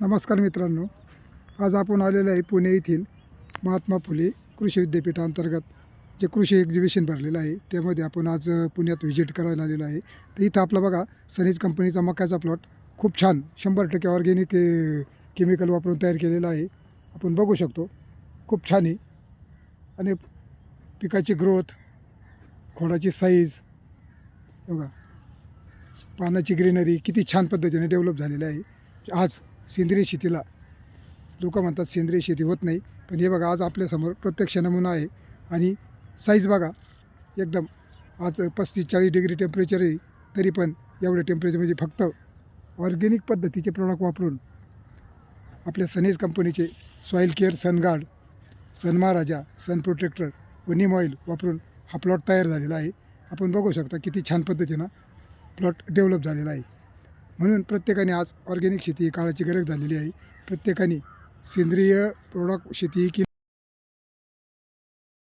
नमस्कार मित्रांनो. आज आपण आलेलो आहे पुणे येथील महात्मा फुले कृषी विद्यापीठांतर्गत जे कृषी एक्झिबिशन भरलेलं आहे. त्यामध्ये आपण आज पुण्यात व्हिजिट करायला आलेलो आहे. तर इथं आपला बघा सनीज कंपनीचा मक्याचा प्लॉट खूप छान शंभर टक्के ऑर्गेनिक केमिकल वापरून तयार केलेला आहे. आपण बघू शकतो खूप छान आहे. आणि पिकाची ग्रोथ खोडाची साईज बघा. पानाची ग्रीनरी किती छान पद्धतीने डेव्हलप झालेली आहे. आज सेंद्रिय शेतीला लोक म्हणतात सेंद्रिय शेती होत नाही पण हे बघा आज आपल्यासमोर प्रत्यक्ष नमुना आहे. आणि साईज बघा एकदम आज पस्तीस चाळीस डिग्री टेम्परेचर आहे तरी पण एवढं टेम्परेचर म्हणजे फक्त ऑर्गॅनिक पद्धतीचे प्रोडक्ट वापरून आपल्या सनीज कंपनीचे soil care Sunguard sun Maharaja sun protector व निम ऑइल वापरून हा प्लॉट तयार झालेला आहे. आपण बघू शकता किती छान पद्धतीनं प्लॉट डेव्हलप झालेला आहे. म्हणून प्रत्येकाने आज ऑर्गॅनिक शेती ही काळाची गरज झालेली आहे. प्रत्येकाने सेंद्रिय प्रोडक्ट शेती ही केली.